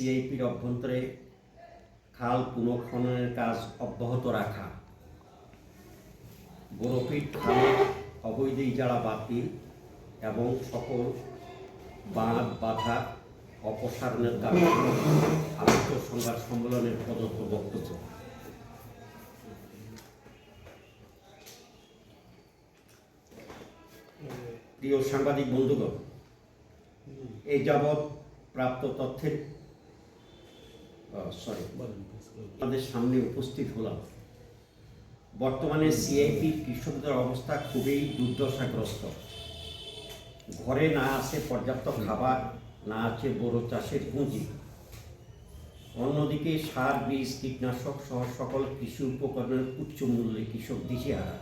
সিআইপির অভ্যন্তরে খাল পুনঃখননের কাজ অব্যাহত রাখা। বরফিট খালে অবৈধ ইজারা বাতিল এবং সকল বাঁধ বাধা অপসারণের দাবি আলোচ্য সংবাদ সম্মেলনের প্রদত্ত বক্তব্য। প্রিয় সাংবাদিক বন্ধুগণ এই যাবৎ প্রাপ্ত তথ্যের সরি আমাদের সামনে উপস্থিত হলাম। বর্তমানে সিআইপি কৃষকদের অবস্থা খুবই দুর্দশাগ্রস্ত। ঘরে না আছে পর্যাপ্ত খাবার না আছে বড় চাষের পুঁজি। অন্যদিকে সার বীজ কীটনাশক সহ সকল কৃষি উপকরণের উচ্চ মূল্যে কৃষক দিশেহারা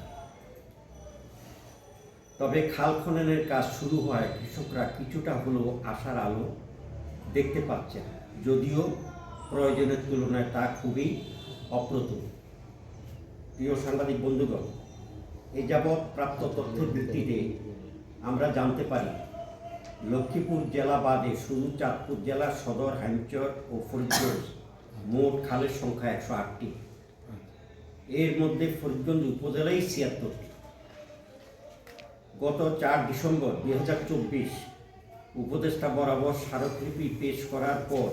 তবে খাল খননের কাজ শুরু হয় কৃষকরা কিছুটা হলেও আশার আলো দেখতে পাচ্ছেন। যদিও প্রয়োজনের তুলনায় তা খুবই অপ্রতুল। প্রিয় সাংবাদিক বন্ধুগণ, এ যাবৎ প্রাপ্ত তথ্যের ভিত্তিতে আমরা জানতে পারি, লক্ষ্মীপুর জেলা বাদে শুধু চাঁদপুর জেলার সদর হাইমচর ও ফরিদগঞ্জ মোট খালের সংখ্যা একশো আটটি। এর মধ্যে ফরিদগঞ্জ উপজেলায় ছিয়াত্তরটি। গত চার ডিসেম্বর দুই হাজার চব্বিশ উপদেষ্টা বরাবর স্মারকলিপি পেশ করার পর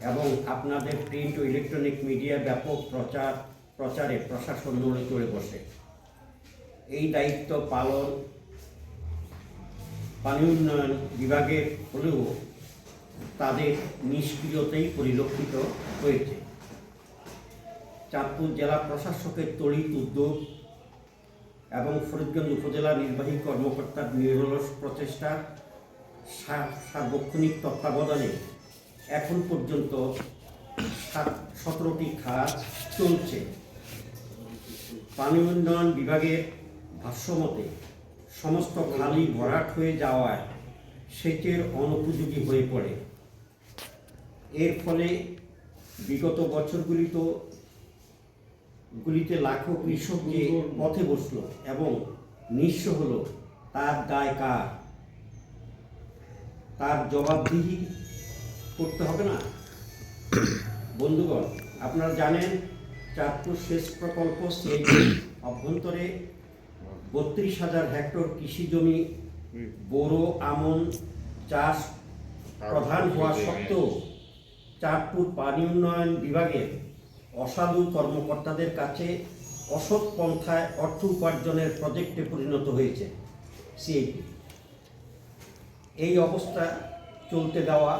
এবং আপনাদের প্রিন্ট ও ইলেকট্রনিক মিডিয়া ব্যাপক প্রচার, প্রচারে প্রশাসন নড়ে চড়ে বসে। এই দায়িত্ব পালন পানি উন্নয়ন বিভাগের হলেও তাদের নিষ্ক্রিয়তেই পরিলক্ষিত হয়েছে। চাঁদপুর জেলা প্রশাসকের তড়িৎ উদ্যোগ এবং ফরিদগঞ্জ উপজেলা নির্বাহী কর্মকর্তার নিরলস প্রচেষ্টা সার্বক্ষণিক তত্ত্বাবধানে এখন পর্যন্ত সাত, সতেরোটি খাত চলছে। পানি উন্নয়ন বিভাগের ভাষ্যমতে সমস্ত খালি ভরাট হয়ে যাওয়ায় সেচের অনুপযোগী হয়ে পড়ে। এর ফলে বিগত বছরগুলিতে গুলিতে লাখো কৃষক যে পথে বসল এবং নিঃস্ব হলো, তার দায় কার? তার জবাবদিহি করতে হবে না। বন্ধুগণ, আপনারা জানেন চাঁদপুর সেচ প্রকল্প অভ্যন্তরে বত্রিশ হাজার হেক্টর কৃষি জমি, বোরো, আমন চাষ প্রধান হওয়া সত্ত্বেও চাঁদপুর পানি উন্নয়ন বিভাগের অসাধু কর্মকর্তাদের কাছে অসৎ পন্থায় অর্থ উপার্জনের প্রজেক্টে পরিণত হয়েছে সিএপি এই অবস্থা চলতে দেওয়া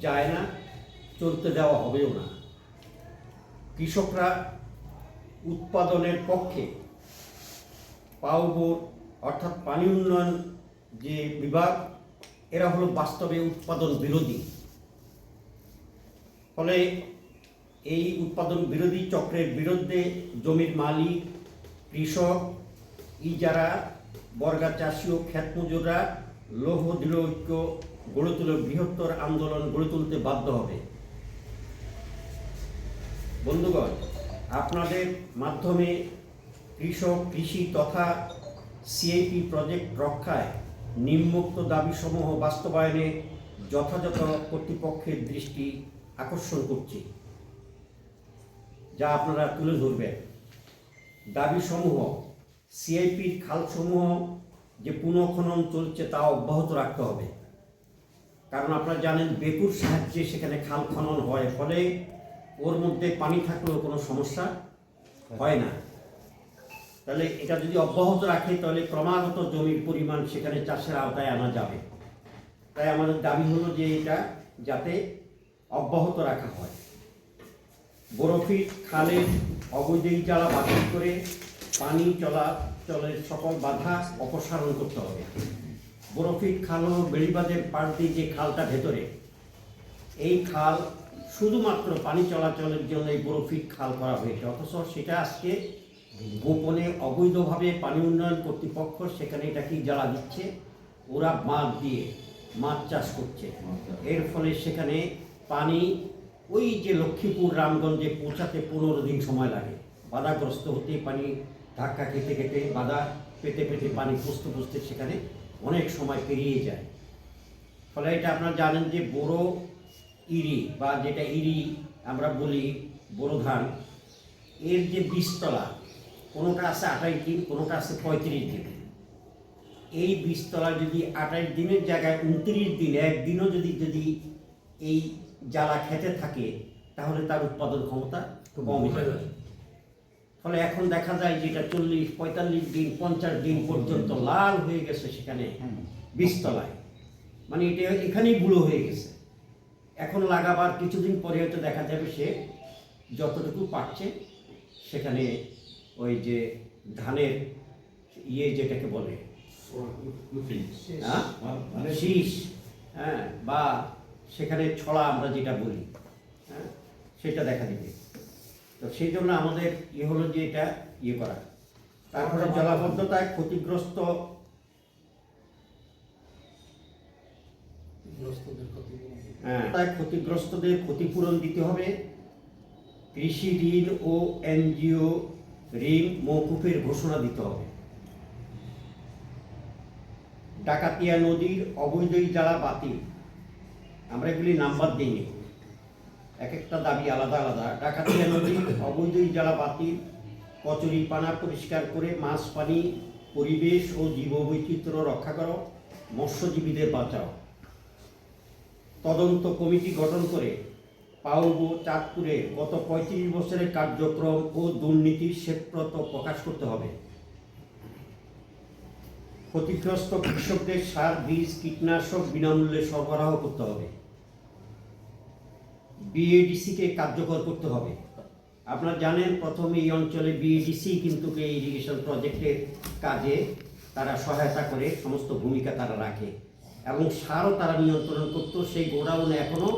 যায় না, চলতে দেওয়া হবেও না। কৃষকরা উৎপাদনের পক্ষে পাউবোর অর্থাৎ পানি উন্নয়ন যে বিভাগ, এরা হলো বাস্তবে উৎপাদন বিরোধী। ফলে এই উৎপাদন বিরোধী চক্রের বিরুদ্ধে জমির মালিক, কৃষক, ই যারা, বর্গা চাষি ও খ্যাত মজুররা লৌহ দৃঢ় ঐক্য গড়ে তুলে বৃহত্তর আন্দোলন গড়ে তুলতে বাধ্য হবে। বন্ধুগণ, আপনাদের মাধ্যমে কৃষক, কৃষি তথা সিআইপি প্রজেক্ট রক্ষায় নিম্নোক্ত দাবিসমূহ বাস্তবায়নে যথাযথ কর্তৃপক্ষের দৃষ্টি আকর্ষণ করছি, যা আপনারা তুলে ধরবেন। দাবিসমূহ সিআইপির খালসমূহ যে পুনঃখনন চলছে তা অব্যাহত রাখতে হবে। কারণ আপনারা জানেন বেকুর সাহায্যে সেখানে খাল খনন হয়, ফলে ওর মধ্যে পানি থাকলেও কোনো সমস্যা হয় না। তাহলে এটা যদি অব্যাহত রাখে, তাহলে ক্রমাগত জমির পরিমাণ সেখানে চাষের আওতায় আনা যাবে। তাই আমাদের দাবি হলো যে এটা যাতে অব্যাহত রাখা হয়। বরফিট খালের অবৈধ জ্বালা বাতিল করে পানি চলাচলের সকল বাধা অপসারণ করতে হবে। বরফিট খাল ও বেড়িবাঁধের দিয়ে যে খালটা ভেতরে, এই খাল শুধুমাত্র পানি চলাচলের জন্য এই বরফিট খাল করা হয়েছে, অথচ সেটা আজকে গোপনে অবৈধভাবে পানি উন্নয়ন কর্তৃপক্ষ সেখানে এটাকে জ্বালা দিচ্ছে, ওরা মাছ দিয়ে মাছ চাষ করছে। এর ফলে সেখানে পানি ওই যে লক্ষ্মীপুর, রামগঞ্জে পৌঁছাতে পনেরো দিন সময় লাগে। বাধাগ্রস্ত হতে পানি ধাক্কা খেতে খেতে বাধা পেতে পেতে পানি পুষতে পুষতে সেখানে অনেক সময় পেরিয়ে যায়। ফলে এটা আপনারা জানেন যে বড় ইরি বা যেটা ইরি আমরা বলি বোরো ধান এর যে বীজতলা কোনোটা আছে আঠাশ দিন কোনোটা আছে পঁয়ত্রিশ দিন। এই বীজতলা যদি আঠাশ দিনের জায়গায় উনত্রিশ দিন একদিনও যদি যদি এই জ্বালা খেতে থাকে তাহলে তার উৎপাদন ক্ষমতা কমে যাবে ফলে এখন দেখা যায় যেটা চল্লিশ পঁয়তাল্লিশ দিন পঞ্চাশ দিন পর্যন্ত লাল হয়ে গেছে সেখানে বীজতলায়। মানে এটা এখানেই বুড়ো হয়ে গেছে। এখন লাগাবার কিছুদিন পরে হয়তো দেখা যাবে সে যতটুকু পাচ্ছে সেখানে ওই যে ধানের ইয়ে যেটাকে বলে হ্যাঁ? শীষ হ্যাঁ বা সেখানে ছড়া আমরা যেটা বলি হ্যাঁ সেটা দেখা দিবে। তো সেই জন্য আমাদের ইয়ে হলো যে এটা ইয়ে করা। তারপরে জলাবদ্ধতায় ক্ষতিগ্রস্ত হ্যাঁ। তাই ক্ষতিগ্রস্তদের ক্ষতিপূরণ দিতে হবে। কৃষি ঋণ ও এনজিও ঋণ মৌকুফের ঘোষণা দিতে হবে। ডাকাতিয়া নদীর অবৈধ জ্বালা বাতিল। আমরা এগুলি নাম্বার দিইনি। এক একটা দাবি আলাদা আলাদা। ডাকাতিয়া নদীর অবৈধ জ্বালা বাতিল, কচুরি পানা পরিষ্কার করে মাছ, পানি, পরিবেশ ও জীববৈচিত্র্য রক্ষা করো, মৎস্যজীবীদের বাঁচাও। তদন্ত কমিটি গঠন করে পাউব চাঁদপুরে গত পঁয়ত্রিশ বছরের কার্যক্রম ও দুর্নীতির শ্বেতপ্রত প্রকাশ করতে হবে। ক্ষতিগ্রস্ত কৃষকদের সার, বীজ, কীটনাশক বিনামূল্যে সরবরাহ করতে হবে। বিএডিসিকে কার্যকর করতে হবে। আপনারা জানেন প্রথমে এই অঞ্চলে বিএডিসি কিন্তু এই ইরিগেশন প্রজেক্টের কাজে তারা সহায়তা করে সমস্ত ভূমিকা তারা রাখে এবং সারও তারা নিয়ন্ত্রণ করতো সেই গোডাউনে এখনও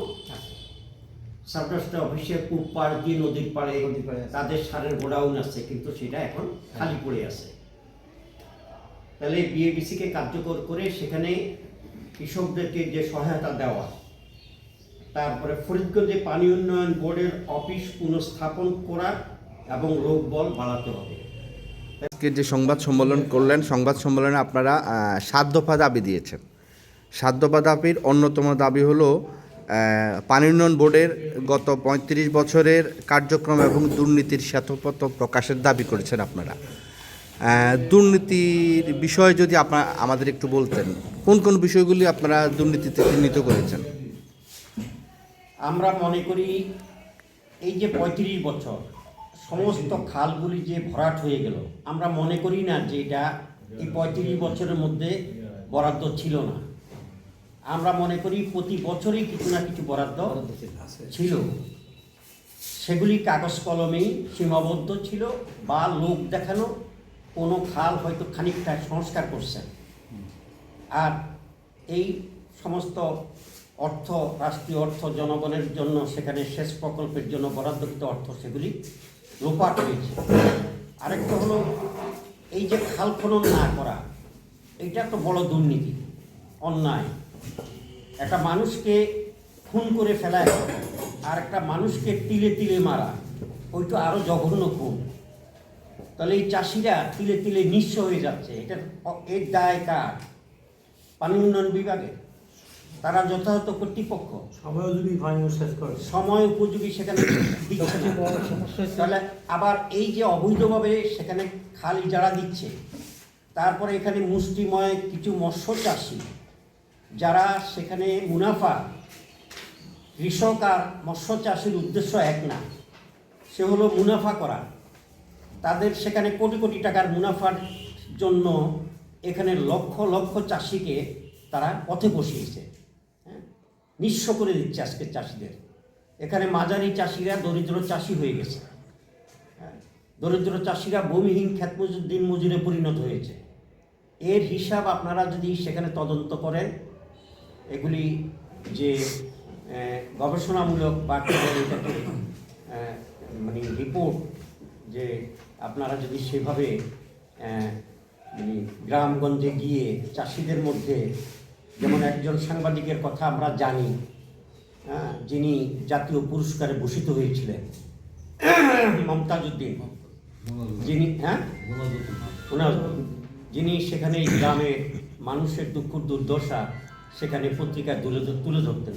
সাবডাস্টার অফিসের পূব পাড় দিয়ে নদীর পাড়ে নদীর পাড়ে তাদের সারের গোডাউন আছে কিন্তু সেটা এখন খালি পড়ে আছে। তাহলে বিএডিসিকে কার্যকর করে সেখানে কৃষকদেরকে যে সহায়তা দেওয়া তারপরে ফরিদগঞ্জে পানি উন্নয়ন বোর্ডের অফিস পুনঃস্থাপন করা এবং রোগ বল বাড়াতে হবে। আজকে যে সংবাদ সম্মেলন করলেন, সংবাদ সম্মেলনে আপনারা সাত দফা দাবি দিয়েছেন। সাত দফা দাবির অন্যতম দাবি হলো পানি উন্নয়ন বোর্ডের গত পঁয়ত্রিশ বছরের কার্যক্রম এবং দুর্নীতির শ্বেতপত্র প্রকাশের দাবি করেছেন আপনারা। দুর্নীতির বিষয়ে যদি আপনারা আমাদের একটু বলতেন, কোন কোন বিষয়গুলি আপনারা দুর্নীতিতে চিহ্নিত করেছেন? আমরা মনে করি এই যে পঁয়ত্রিশ বছর, সমস্ত খালগুলি যে ভরাট হয়ে গেল, আমরা মনে করি না যে এটা এই পঁয়ত্রিশ বছরের মধ্যে বরাদ্দ ছিল না। আমরা মনে করি প্রতি বছরই কিছু না কিছু বরাদ্দ ছিল। সেগুলি কাগজ কলমেই সীমাবদ্ধ ছিল বা লোক দেখানো, কোনো খাল হয়তো খানিকটা সংস্কার করছেন আর এই সমস্ত অর্থ, রাষ্ট্রীয় অর্থ জনগণের জন্য সেখানে শেষ প্রকল্পের জন্য বরাদ্দকৃত অর্থ সেগুলি লোপাট হয়েছে। আরেকটা হলো, এই যে খাল খনন না করা এটা একটা বড় দুর্নীতি, অন্যায়। একটা মানুষকে খুন করে ফেলা, আর একটা মানুষকে তিলে তিলে মারা, ওইটা আরও জঘন্য খুন। তাহলে এই চাষিরা তিলে তিলে নিঃস্ব হয়ে যাচ্ছে, এটা এর দায় কার? পানি উন্নয়ন বিভাগে তারা যথাযথ কর্তৃপক্ষ। সময় ফাইনাল শেষ করে। সময় উপযোগী সেখানে দিচ্ছে না। তাহলে আবার এই যে অবৈধভাবে সেখানে খালি যারা দিচ্ছে তারপরে এখানে মুষ্টিময় কিছু মৎস্য চাষি যারা সেখানে মুনাফা কৃষক আর মৎস্য চাষির উদ্দেশ্য এক না সে হলো মুনাফা করা। তাদের সেখানে কোটি কোটি টাকার মুনাফার জন্য এখানে লক্ষ লক্ষ চাষিকে তারা পথে বসিয়েছে। নিঃস্ব করে দিচ্ছে আজকে চাষিদের। এখানে মাঝারি চাষিরা দরিদ্র চাষি হয়ে গেছে। হ্যাঁ, দরিদ্র চাষিরা ভূমিহীন খ্যাত দিন মজুরে পরিণত হয়েছে। এর হিসাব আপনারা যদি সেখানে তদন্ত করেন এগুলি যে গবেষণামূলক বা মানে রিপোর্ট যে আপনারা যদি সেভাবে মানে গ্রামগঞ্জে গিয়ে চাষিদের মধ্যে যেমন একজন সাংবাদিকের কথা আমরা জানি হ্যাঁ, যিনি জাতীয় পুরস্কারে ভূষিত হয়েছিলেন মমতাজ উদ্দিন যিনি হ্যাঁ? যিনি সেখানে গ্রামে মানুষের দুঃখ দুর্দশা সেখানে পত্রিকায় তুলে তুলে ধরতেন।